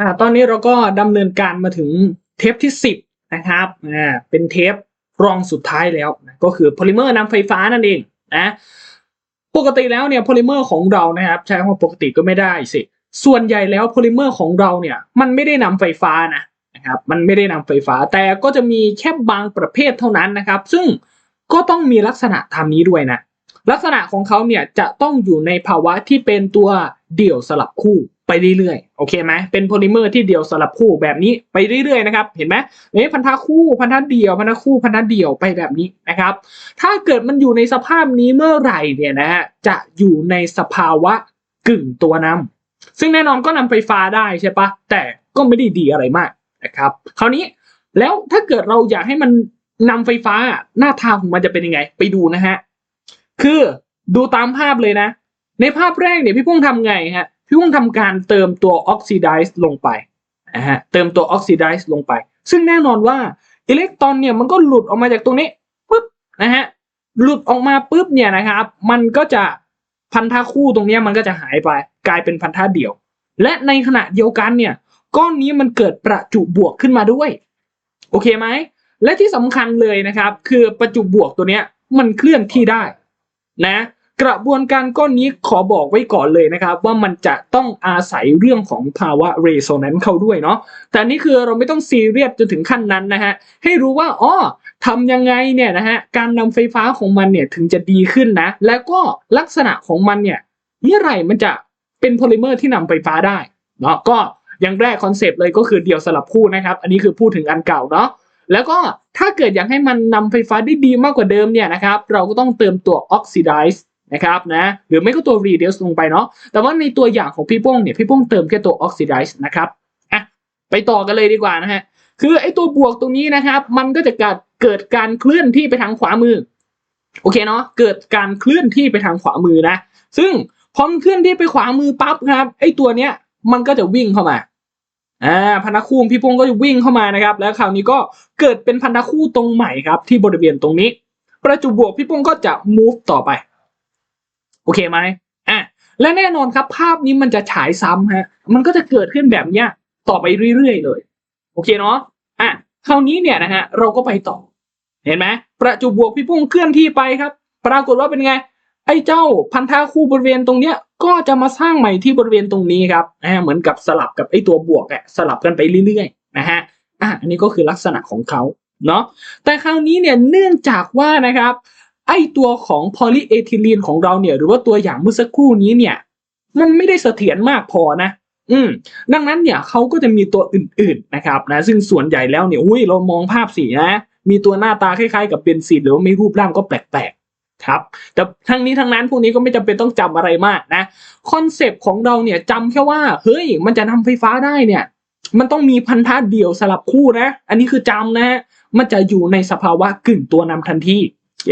อ่าตอนนี้เราก็ดำเนินการมาถึงเทปที่สิบนะครับอ่าเป็นเทปรองสุดท้ายแล้วนะก็คือโพลิเมอร์นำไฟฟ้านั่นเองนะปกติแล้วเนี่ยโพลิเมอร์ของเรานะครับใช้คำว่าปกติก็ไม่ได้สิ ส่วนใหญ่แล้วโพลิเมอร์ของเราเนี่ยมันไม่ได้นำไฟฟ้านะนะครับมันไม่ได้นำไฟฟ้าแต่ก็จะมีแค่บางประเภทเท่านั้นนะครับ ซึ่งก็ต้องมีลักษณะทำนี้ด้วยนะลักษณะของเขาเนี่ยจะต้องอยู่ในภาวะที่เป็นตัวเดี่ยวสลับคู่ ไปเรื่อยๆ โอเคไหมเป็นโพลิเมอร์ที่เดี่ยวสลับคู่แบบนี้ไปเรื่อยๆนะครับ เห็นไหมนี่พันธะคู่พันธะเดี่ยวพันธะคู่พันธะเดี่ยวไปแบบนี้นะครับ ถ้าเกิดมันอยู่ในสภาพนี้เมื่อไหร่เนี่ยนะฮะจะอยู่ในสภาวะกึ่งตัวนำซึ่งแน่นอนก็นำไฟฟ้าได้ใช่ปะแต่ก็ไม่ได้ดีอะไรมากนะครับ คราวนี้แล้วถ้าเกิดเราอยากให้มันนำไฟฟ้าหน้าทางของมันจะเป็นยังไง ไปดูนะฮะคือดูตามภาพเลยนะ ในภาพแรกเนี่ยพี่พุ่งทำไงฮะ พี่พุ่งทำการเติมตัวออกซิไดซ์ลงไปนะฮะเติมตัวออกซิไดซ์ลงไป ซึ่งแน่นอนว่าอิเล็กตรอนเนี่ยมันก็หลุดออกมาจากตรงนี้ปุ๊บนะฮะหลุดออกมาปุ๊บเนี่ยนะครับ มันก็จะพันธะคู่ตรงนี้มันก็จะหายไป กลายเป็นพันธะเดี่ยว และในขณะเดียวกันเนี่ยก้อนนี้มันเกิดประจุบวกขึ้นมาด้วย โอเคไหมและที่สำคัญเลยนะครับ คือประจุบวกตัวเนี้ยมันเคลื่อนที่ได้นะ กระบวนการก้อนนี้ขอบอกไว้ก่อนเลยนะครับ ว่ามันจะต้องอาศัยเรื่องของภาวะเรโซแนนซ์เข้าด้วยเนาะแต่นี่คือเราไม่ต้องซีเรียสจนถึงขั้นนั้นนะฮะให้รู้ว่าอ๋อทำยังไงเนี่ยนะฮะการนำไฟฟ้าของมันเนี่ยถึงจะดีขึ้นนะ แล้วก็ลักษณะของมันเนี่ยเมื่อไหร่มันจะเป็นโพลิเมอร์ที่นำไฟฟ้าได้เนาะก็อย่างแรกคอนเซปต์เลยก็คือเดี่ยวสลับคู่นะครับ อันนี้คือพูดถึงอันเก่าเนาะแล้วก็ถ้าเกิดอยากให้มันนำไฟฟ้าได้ดีมากกว่าเดิมเนี่ยนะครับ เราก็ต้องเติมตัวออกซิไดซ์ นะครับนะหรือไม่ก็ตัว reduce ลงไปเนาะแต่ว่าในตัวอย่างของพี่โป้งเนี่ยพี่โป้งเติมแค่ตัวออกซิไดซ์นะครับอะไปต่อกันเลยดีกว่านะฮะคือไอ้ตัวบวกตรงนี้นะครับ มันก็จะเกิดเกิดการเคลื่อนที่ไปทางขวามือโอเคเนาะเกิดการเคลื่อนที่ไปทางขวามือนะ ซึ่งพอมันเคลื่อนที่ไปขวามือปั๊บครับไอ้ตัวเนี้ยมันก็จะวิ่งเข้ามาอ่าพันธคู่พี่พงก็จะวิ่งเข้ามานะครับ แล้วคราวนี้ก็เกิดเป็นพันธคู่ตรงใหม่ครับที่บริเวณตรงนี้ ประจุบวกพี่พงก็จะ move ต่อไป โอเคไหมอะและแน่นอนครับ ภาพนี้มันจะฉายซ้ำฮะ มันก็จะเกิดขึ้นแบบเนี้ยต่อไปเรื่อยๆเลย โอเคเนาะอะคราวนี้เนี่ยนะฮะเราก็ไปต่อ เห็นไหมประจุบวกพี่พงศ์เคลื่อนที่ไปครับ ปรากฏว่าเป็นไง ไอ้เจ้าพันธะคู่บริเวณตรงเนี้ยก็จะมาสร้างใหม่ที่บริเวณตรงนี้ครับอ่าเหมือนกับสลับกับไอ้ตัวบวกอะสลับกันไปเรื่อยๆนะฮะอะอันนี้ก็คือลักษณะของเขาเนาะแต่คราวนี้เนี่ยเนื่องจากว่านะครับ ไอตัวของพอลีเอทิลีนของเราเนี่ย หรือว่าตัวอย่างเมื่อสักครู่นี้เนี่ย มันไม่ได้เสถียรมากพอนะ อืม ดังนั้นเนี่ยเขาก็จะมีตัวอื่น ๆนะครับนะ ซึ่งส่วนใหญ่แล้วเนี่ยอุ้ยเรามองภาพสีนะ มีตัวหน้าตาคล้ายๆ กับเบนซินหรือว่ามีรูปร่างก็แปลกๆครับ แต่ทั้งนี้ทั้งนั้นพวกนี้ก็ไม่จำเป็นต้องจำอะไรมากนะคอนเซปต์ของเราเนี่ยจำแค่ว่าเฮ้ยมันจะนำไฟฟ้าได้เนี่ยมันต้องมีพันธะเดี่ยวสลับคู่นะ อันนี้คือจำนะ มันจะอยู่ในสภาวะกึ่งตัวนำทันที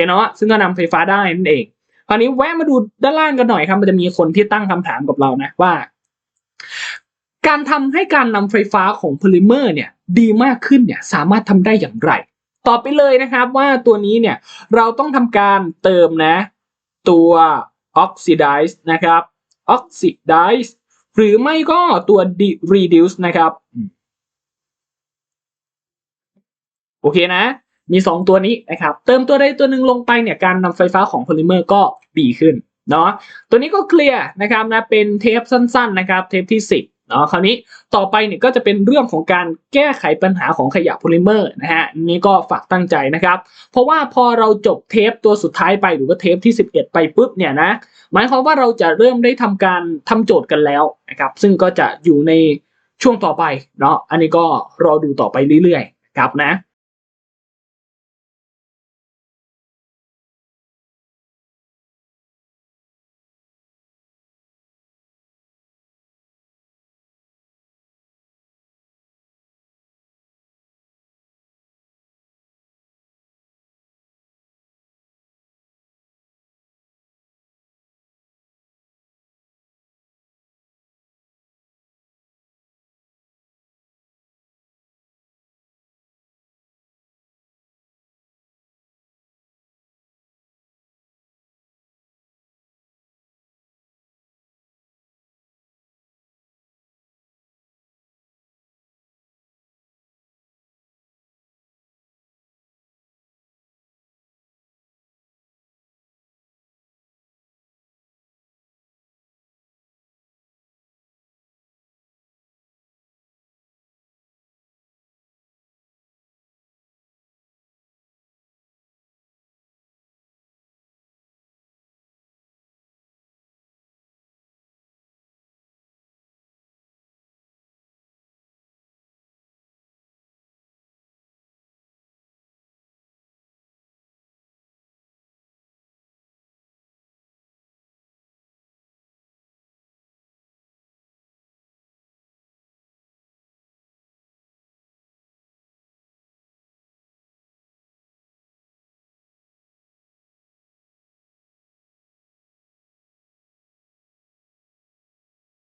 เนาะซึ่งก็นำไฟฟ้าได้นั่นเองคราวนี้แวะมาดูด้านล่างกันหน่อยครับ มันจะมีคนที่ตั้งคำถามกับเรานะว่า การทำให้การนำไฟฟ้าของโพลิเมอร์เนี่ยดีมากขึ้นเนี่ยสามารถทำได้อย่างไร ตอบไปเลยนะครับว่าตัวนี้เนี่ยเราต้องทำการเติมนะ ตัว oxidize นะครับ oxidize หรือไม่ก็ตัว de- reduce นะครับ โอเคนะ มี 2 ตัวนี้นะครับ เติมตัวใดตัวหนึ่งลงไปเนี่ยการนำไฟฟ้าของโพลิเมอร์ก็ดีขึ้นเนาะตัวนี้ก็เคลียร์นะครับนะเป็นเทปสั้นๆนะครับเทปที่ 10เนาะคราวนี้ต่อไปเนี่ยก็จะเป็นเรื่องของการแก้ไขปัญหาของขยะโพลิเมอร์นะฮะนนี้ก็ฝากตั้งใจนะครับ เพราะว่าพอเราจบเทปตัวสุดท้ายไปหรือว่าเทปที่ 11 ไปปุ๊บเนี่ยนะหมายความว่าเราจะเริ่มได้ทำการทำโจทย์กันแล้วนะครับซึ่งก็จะอยู่ในช่วงต่อไปเนาะอันนี้ก็รอดูต่อไปเรื่อยๆครับนะ